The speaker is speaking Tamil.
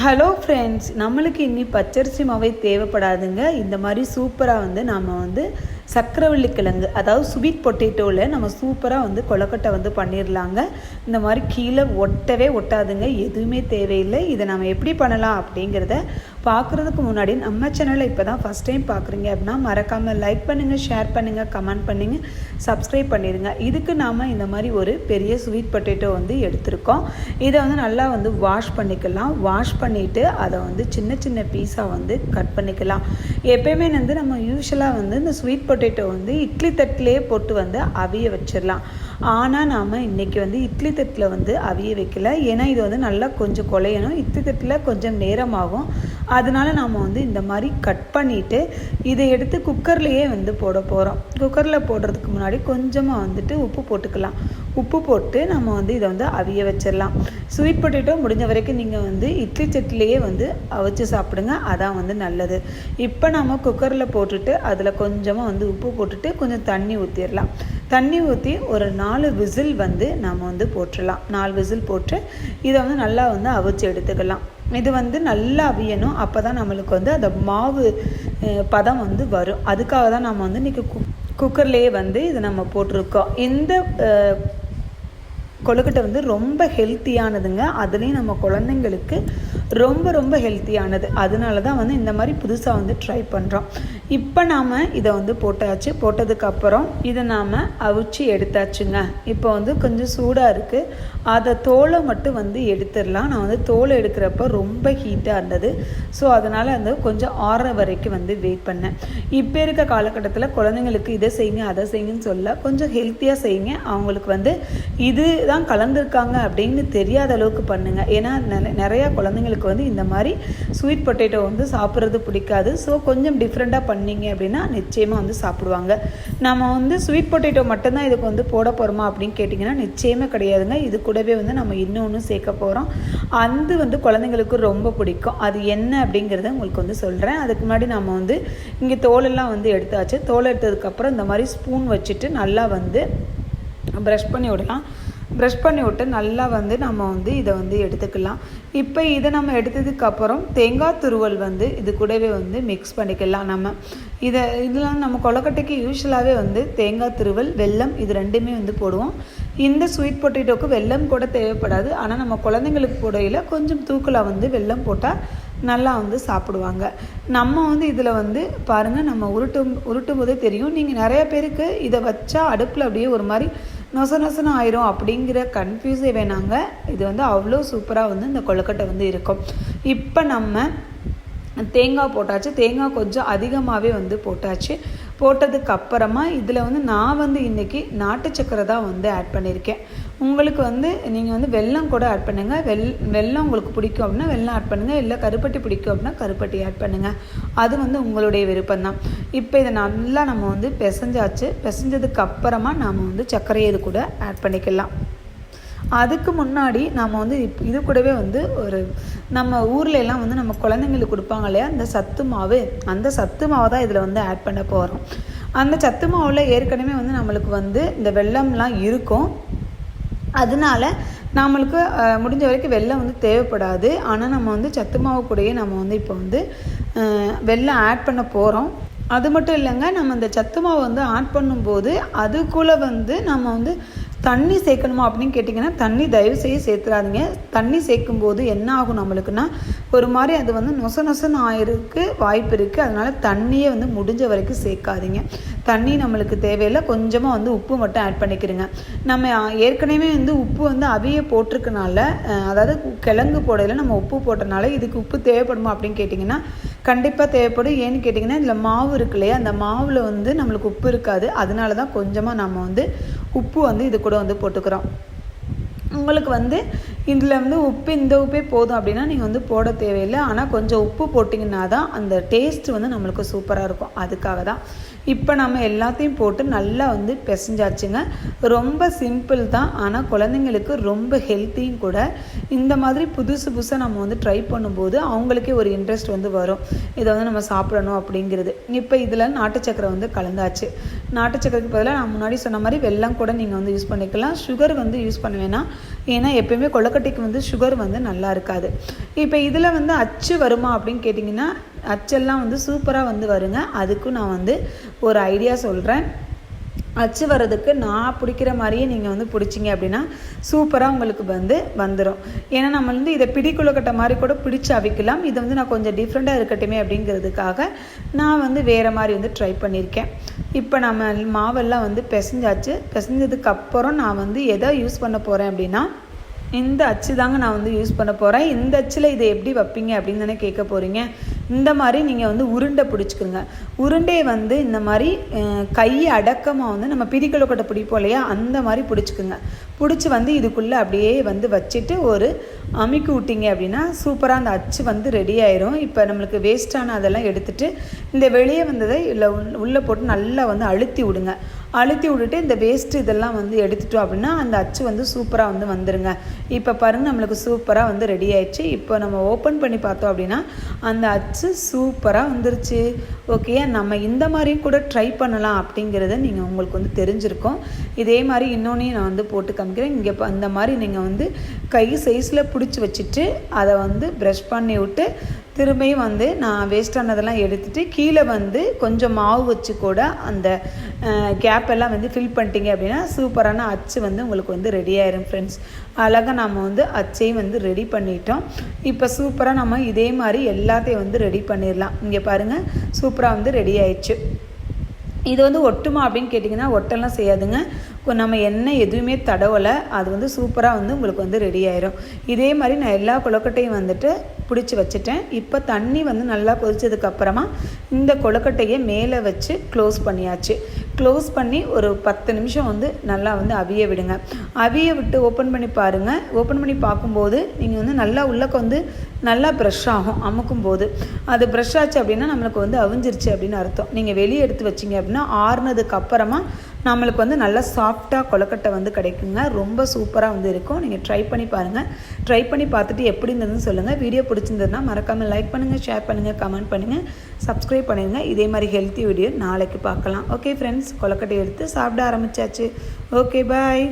ஹலோ ஃப்ரெண்ட்ஸ் நம்மளுக்கு இனி பச்சரிசி மாவே தேவைப்படாதுங்க. இந்த மாதிரி சூப்பராக வந்து நாம் வந்து சக்கரவள்ளி கிழங்கு அதாவது ஸ்வீட் பொட்டேட்டோவில் நம்ம சூப்பராக வந்து கொலக்கட்டை வந்து பண்ணிடலாங்க இந்த மாதிரி கீழே ஒட்டவே ஒட்டாதுங்க. எதுவுமே தேவையில்லை. இதை நம்ம எப்படி பண்ணலாம் அப்படிங்கிறத பார்க்குறதுக்கு முன்னாடி நம்ம சேனலை இப்போ தான் ஃபஸ்ட் டைம் பார்க்குறீங்க அப்படின்னா மறக்காமல் லைக் பண்ணுங்கள் ஷேர் பண்ணுங்கள் கமெண்ட் பண்ணுங்கள் சப்ஸ்கிரைப் பண்ணிடுங்க இதுக்கு நாம் இந்த மாதிரி ஒரு பெரிய ஸ்வீட் பொட்டேட்டோ வந்து எடுத்திருக்கோம். இதை வந்து நல்லா வந்து வாஷ் பண்ணிக்கலாம். வாஷ் பண்ணிவிட்டு அதை வந்து சின்ன சின்ன பீஸாக வந்து கட் பண்ணிக்கலாம். எப்பயுமே வந்து நம்ம யூஸ்வலாக வந்து இந்த ஸ்வீட் பொட்டேட்டோ வந்து இட்லி தட்டிலே போட்டு வந்து அவிய வச்சிடலாம். ஆனால் நாம் இன்றைக்கி வந்து இட்லி தட்டில் வந்து அவிய வைக்கல. ஏன்னா இது வந்து நல்லா கொஞ்சம் குலையணும். இட்லி தட்டில் கொஞ்சம் நேரமாகும். அதனால நாம் வந்து இந்த மாதிரி கட் பண்ணிவிட்டு இதை எடுத்து குக்கர்லேயே வந்து போட போகிறோம் குக்கரில் போடுறதுக்கு முன்னாடி கொஞ்சமாக வந்துட்டு உப்பு போட்டுக்கலாம். உப்பு போட்டு நம்ம வந்து இதை வந்து அவிய வச்சிடலாம். ஸ்வீட் பொட்டேட்டோ முடிஞ்ச வரைக்கும் நீங்கள் வந்து இட்லி சட்டிலேயே வந்து அவிச்சு சாப்பிடுங்க. அதான் வந்து நல்லது. இப்போ நம்ம குக்கரில் போட்டுட்டு அதில் கொஞ்சமாக வந்து உப்பு போட்டுட்டு கொஞ்சம் தண்ணி ஊற்றிடலாம் தண்ணி ஊற்றி ஒரு நாலு விசில் வந்து நம்ம வந்து போட்டுடலாம். நாலு விசில் போட்டு இதை வந்து நல்லா வந்து அவிச்சு எடுத்துக்கலாம். இது வந்து நல்லா அவியணும். அப்போ தான் நம்மளுக்கு வந்து அந்த மாவு பதம் வந்து வரும். அதுக்காக தான் நம்ம வந்து இன்றைக்கி குக் குக்கர்லேயே வந்து இதை நம்ம போட்டிருக்கோம். இந்த கொழுக்கட்டை வந்து ரொம்ப ஹெல்த்தியானதுங்க அதுலேயும் நம்ம குழந்தைங்களுக்கு ரொம்ப ரொம்ப ஹெல்த்தியானது அதனால தான் வந்து இந்த மாதிரி புதுசாக வந்து ட்ரை பண்ணுறோம் இப்போ நாம் இதை வந்து போட்டாச்சு. போட்டதுக்கப்புறம் இதை நாம் அவிச்சு எடுத்தாச்சுங்க. இப்போ வந்து கொஞ்சம் சூடாக இருக்குது அதை தோலை மட்டும் வந்து எடுத்துடலாம். நான் வந்து தோலை எடுக்கிறப்ப ரொம்ப ஹீட்டாக இருந்தது. ஸோ அதனால் வந்து கொஞ்சம் ஆற வரைக்கும் வந்து வெயிட் பண்ணேன். இப்போ இருக்க காலகட்டத்தில் குழந்தைங்களுக்கு இதை செய்யுங்க அதை செய்யுங்கன்னு சொல்ல கொஞ்சம் ஹெல்த்தியாக செய்யுங்க. அவங்களுக்கு வந்து இது தான் கலந்துருக்காங்க அப்படின்னு தெரியாத அளவுக்கு பண்ணுங்கள் ஏன்னா நிற- நிறையா குழந்தைங்களுக்கு வந்து இந்த மாதிரி ஸ்வீட் பொட்டேட்டோ வந்து சாப்பிட்றது பிடிக்காது. ஸோ கொஞ்சம் டிஃப்ரெண்ட்டாக பண்ணீங்க அப்படின்னா நிச்சயமாக வந்து சாப்பிடுவாங்க. நம்ம வந்து ஸ்வீட் பொட்டேட்டோ மட்டும்தான் இதுக்கு வந்து போட போகிறோமா அப்படின்னு கேட்டிங்கன்னா நிச்சயமே கிடையாதுங்க. இது கூடவே வந்து நம்ம இன்னொன்று சேர்க்க போகிறோம் அது வந்து குழந்தைங்களுக்கு ரொம்ப பிடிக்கும். அது என்ன அப்படிங்கிறத உங்களுக்கு வந்து சொல்கிறேன் அதுக்கு முன்னாடி நம்ம வந்து இங்கே தோலெல்லாம் வந்து எடுத்தாச்சு. தோல் எடுத்ததுக்கப்புறம் இந்த மாதிரி ஸ்பூன் வச்சுட்டு நல்லா வந்து ப்ரஷ் பண்ணி விடலாம். ப்ரஷ் பண்ணி விட்டு நல்லா வந்து நம்ம வந்து இதை வந்து எடுத்துக்கலாம். இப்போ இதை நம்ம எடுத்ததுக்கப்புறம் தேங்காய் துருவல் வந்து இது கூடவே வந்து மிக்ஸ் பண்ணிக்கலாம் நம்ம. இதை இதெல்லாம் நம்ம கொலக்கட்டைக்கு யூஸ்வலாகவே வந்து தேங்காய் துருவல் வெல்லம் இது ரெண்டுமே வந்து போடுவோம். இந்த ஸ்வீட் பொட்டேட்டோக்கு வெல்லம் கூட தேவைப்படாது. ஆனால் நம்ம குழந்தைங்களுக்கு போடையில் கொஞ்சம் தூக்கலாக வந்து வெல்லம் போட்டால் நல்லா வந்து சாப்பிடுவாங்க. நம்ம வந்து இதில் வந்து பாருங்கள் நம்ம உருட்டும் உருட்டும் போதே தெரியும். நீங்கள் நிறைய பேருக்கு இதை வச்சா அடுப்பில் அப்படியே ஒரு மாதிரி நொச நொசன்னு ஆயிரும் அப்படிங்கிற கன்ஃபியூஸே வேணாங்க இது வந்து அவ்வளோ சூப்பராக வந்து இந்த கொழுக்கட்டை வந்து இருக்கும். இப்போ நம்ம தேங்காய் போட்டாச்சு. தேங்காய் கொஞ்சம் அதிகமாகவே வந்து போட்டாச்சு. போட்டதுக்கு அப்புறமா இதில் வந்து நான் வந்து இன்றைக்கி நாட்டு சக்கரை தான் வந்து ஆட் பண்ணியிருக்கேன். உங்களுக்கு வந்து நீங்கள் வந்து வெல்லம் கூட ஆட் பண்ணுங்கள் வெல் வெல்லம் உங்களுக்கு பிடிக்கும் அப்படின்னா வெல்லம் ஆட் பண்ணுங்கள் இல்லை கருப்பட்டி பிடிக்கும் அப்படின்னா கருப்பட்டி ஆட் பண்ணுங்கள் அது வந்து உங்களுடைய விருப்பம்தான். இப்போ இதை நல்லா நம்ம வந்து பிசைஞ்சாச்சு. பிசைஞ்சதுக்கு அப்புறமா நாம் வந்து சர்க்கரையை இது கூட ஆட் பண்ணிக்கலாம். அதுக்கு முன்னாடி நம்ம வந்து இப் இது கூடவே வந்து ஒரு நம்ம ஊர்ல எல்லாம் வந்து நம்ம குழந்தைங்களுக்கு கொடுப்பாங்க இல்லையா? அந்த சத்து மாவு. அந்த சத்து மாவை தான் இதில் வந்து ஆட் பண்ண போகிறோம் அந்த சத்து மாவில் ஏற்கனவே வந்து நம்மளுக்கு வந்து இந்த வெள்ளம்லாம் இருக்கும். அதனால நம்மளுக்கு முடிஞ்ச வரைக்கும் வெள்ளம் வந்து தேவைப்படாது. ஆனால் நம்ம வந்து சத்து மாவு கூடயே நம்ம வந்து இப்போ வந்து வெள்ளம் ஆட் பண்ண போகிறோம் அது மட்டும் இல்லைங்க நம்ம இந்த சத்து மாவு வந்து ஆட் பண்ணும்போது அதுக்குள்ளே வந்து நம்ம வந்து தண்ணி சேர்க்கணுமா அப்படின்னு கேட்டிங்கன்னா தண்ணி தயவு செய்ய சேர்த்துறாதீங்க. தண்ணி சேர்க்கும்போது என்ன ஆகும் நம்மளுக்குன்னா ஒரு மாதிரி அது வந்து நொச நொசன்னு ஆயிருக்கு வாய்ப்பு இருக்குது அதனால தண்ணியை வந்து முடிஞ்ச வரைக்கும் சேர்க்காதீங்க. தண்ணி நம்மளுக்கு தேவையில்லை. கொஞ்சமாக வந்து உப்பு மட்டும் ஆட் பண்ணிக்கிறங்க நம்ம ஏற்கனவே வந்து உப்பு வந்து அவிய போட்டிருக்கனால அதாவது கிழங்கு போடையில் நம்ம உப்பு போட்டனால இதுக்கு உப்பு தேவைப்படுமா அப்படின்னு கேட்டிங்கன்னா கண்டிப்பாக தேவைப்படும். ஏன்னு கேட்டிங்கன்னா இதில் மாவு இருக்கு இல்லையா? அந்த மாவில் வந்து நம்மளுக்கு உப்பு இருக்காது. அதனால தான் கொஞ்சமாக நம்ம வந்து உப்பு வந்து இது கூட வந்து போட்டுக்கிறோம். உங்களுக்கு வந்து இதில் வந்து உப்பு இந்த உப்பே போதும் அப்படின்னா நீங்கள் வந்து போட தேவையில்லை. ஆனால் கொஞ்சம் உப்பு போட்டிங்கன்னா தான் அந்த டேஸ்ட் வந்து நம்மளுக்கு சூப்பராக இருக்கும். அதுக்காக தான். இப்போ நம்ம எல்லாத்தையும் போட்டு நல்லா வந்து பிசைஞ்சாச்சுங்க. ரொம்ப சிம்பிள் தான். ஆனால் குழந்தைங்களுக்கு ரொம்ப ஹெல்த்தியும் கூட. இந்த மாதிரி புதுசு புதுசாக நம்ம வந்து ட்ரை பண்ணும்போது அவங்களுக்கே ஒரு இன்ட்ரெஸ்ட் வந்து வரும். இதை வந்து நம்ம சாப்பிடணும் அப்படிங்கிறது. இப்போ இதில் நாட்டு சக்கரை வந்து கலந்தாச்சு. நாட்டு சக்கரைக்கு பதிலாக நான் முன்னாடி சொன்ன மாதிரி வெள்ளம் கூட நீங்கள் வந்து யூஸ் பண்ணிக்கலாம். சுகர் வந்து யூஸ் பண்ண வேணாம் ஏன்னா எப்பயுமே கொழுக்கட்டைக்கு வந்து சுகர் வந்து நல்லா இருக்காது. இப்போ இதில் வந்து அச்சு வருமா அப்படின்னு கேட்டிங்கன்னா அச்செல்லாம் வந்து சூப்பராக வந்து வருங்க. அதுக்கும் நான் வந்து ஒரு ஐடியா சொல்கிறேன் அச்சு வர்றதுக்கு நான் பிடிக்கிற மாதிரியே நீங்கள் வந்து பிடிச்சிங்க அப்படின்னா சூப்பராக உங்களுக்கு வந்து வந்துடும் ஏன்னா நம்ம வந்து இதை பிடி கொழுக்கட்டை மாதிரி கூட பிடிச்சு அவிக்கலாம். இதை வந்து நான் கொஞ்சம் டிஃப்ரெண்ட்டாக இருக்கட்டுமே அப்படிங்கிறதுக்காக நான் வந்து வேறு மாதிரி வந்து ட்ரை பண்ணியிருக்கேன். இப்போ நம்ம மாவெல்லாம் வந்து பிசைஞ்சாச்சு. பிசைஞ்சதுக்கப்புறம் நான் வந்து எதை யூஸ் பண்ண போகிறேன் அப்படின்னா இந்த அச்சு தாங்க நான் வந்து யூஸ் பண்ண போகிறேன் இந்த அச்சில் இதை எப்படி வைப்பீங்க அப்படின்னு தானே கேட்க போகிறீங்க இந்த மாதிரி நீங்கள் வந்து உருண்டை பிடிச்சிக்கோங்க. உருண்டையை வந்து இந்த மாதிரி கையை கை அடக்கமாக வந்து நம்ம பிரிக்கலக்கொட்டை பிடிப்போம் இல்லையா? அந்த மாதிரி பிடிச்சிக்குங்க. பிடிச்சி வந்து இதுக்குள்ளே அப்படியே வந்து வச்சுட்டு ஒரு அமுக்கி விட்டிங்க அப்படின்னா சூப்பராக அந்த அச்சு வந்து ரெடி ஆயிரும். இப்போ நம்மளுக்கு வேஸ்ட்டான அதெல்லாம் எடுத்துட்டு இந்த வெளியே வந்ததை இல்லை உள்ளே போட்டு நல்லா வந்து அழுத்தி விடுங்க. அழுத்தி விட்டுட்டு இந்த வேஸ்ட்டு இதெல்லாம் வந்து எடுத்துட்டோம் அப்படின்னா அந்த அச்சு வந்து சூப்பராக வந்து வந்துருங்க. இப்போ பாருங்கள் நம்மளுக்கு சூப்பராக வந்து ரெடி ஆயிடுச்சு. இப்போ நம்ம ஓப்பன் பண்ணி பார்த்தோம் அப்படின்னா அந்த அச்சு சூப்பராக வந்துருச்சு. ஓகே நம்ம இந்த மாதிரியும் கூட ட்ரை பண்ணலாம் அப்படிங்கிறத நீங்கள் உங்களுக்கு வந்து தெரிஞ்சிருக்கோம். இதே மாதிரி இன்னொன்னையும் நான் வந்து போட்டு காமிக்கிறேன். இங்கே அந்த மாதிரி நீங்கள் வந்து கை சைஸில் பிடிச்சி வச்சுட்டு அதை வந்து ப்ரஷ் பண்ணி விட்டு திரும்பியும் வந்து நான் வேஸ்டானதெல்லாம் எடுத்துகிட்டு கீழே வந்து கொஞ்சம் மாவு வச்சு கூட அந்த கேப் எல்லாம் வந்து ஃபில் பண்ணிட்டீங்க அப்படின்னா சூப்பரான அச்சு வந்து உங்களுக்கு வந்து ரெடி ஆயிரும் ஃப்ரெண்ட்ஸ் அழகாக நம்ம வந்து அச்சையும் வந்து ரெடி பண்ணிட்டோம். இப்போ சூப்பராக நம்ம இதே மாதிரி எல்லாத்தையும் வந்து ரெடி பண்ணிடலாம். இங்கே பாருங்கள் சூப்பராக வந்து ரெடி ஆயிடுச்சு. இது வந்து ஒட்டுமா அப்படின்னு கேட்டிங்கன்னா ஒட்டெல்லாம் செய்யாதுங்க. நம்ம எண்ணெய் எதுவுமே தடவலை அது வந்து சூப்பராக வந்து உங்களுக்கு வந்து ரெடி ஆயிரும். இதே மாதிரி நான் எல்லா கொழுக்கட்டையும் வந்துட்டு பிடிச்சி வச்சுட்டேன். இப்போ தண்ணி வந்து நல்லா கொதிச்சதுக்கப்புறமா இந்த கொழுக்கட்டையை மேலே வச்சு க்ளோஸ் பண்ணியாச்சு. க்ளோஸ் பண்ணி ஒரு பத்து நிமிஷம் வந்து நல்லா வந்து அவிய விடுங்க. அவிய விட்டு ஓப்பன் பண்ணி பாருங்கள் ஓப்பன் பண்ணி பார்க்கும்போது நீங்கள் வந்து நல்லா உள்ளக்க வந்து நல்லா ப்ரெஷ் ஆகும் அமுக்கும் போது. அது ப்ரெஷ் ஆச்சு அப்படின்னா நம்மளுக்கு வந்து அவிஞ்சிருச்சு அப்படின்னு அர்த்தம். நீங்கள் வெளியே எடுத்து வச்சிங்க அப்படின்னா ஆறுனதுக்கு அப்புறமா நம்மளுக்கு வந்து நல்லா சாஃப்டாக கொழுக்கட்டை வந்து கிடைக்குங்க. ரொம்ப சூப்பராக வந்து இருக்கும். நீங்கள் ட்ரை பண்ணி பாருங்கள் ட்ரை பண்ணி பார்த்துட்டு எப்படி இருந்ததுன்னு சொல்லுங்கள் வீடியோ பிடிச்சிருந்ததுன்னா மறக்காமல் லைக் பண்ணுங்கள் ஷேர் பண்ணுங்கள் கமெண்ட் பண்ணுங்கள் சப்ஸ்கிரைப் பண்ணிடுங்க இதே மாதிரி ஹெல்த்தி வீடியோ நாளைக்கு பார்க்கலாம். ஓகே ஃப்ரெண்ட்ஸ் கொலக்கட்டை எடுத்து சாப்பிட ஆரம்பிச்சாச்சு. Okay bye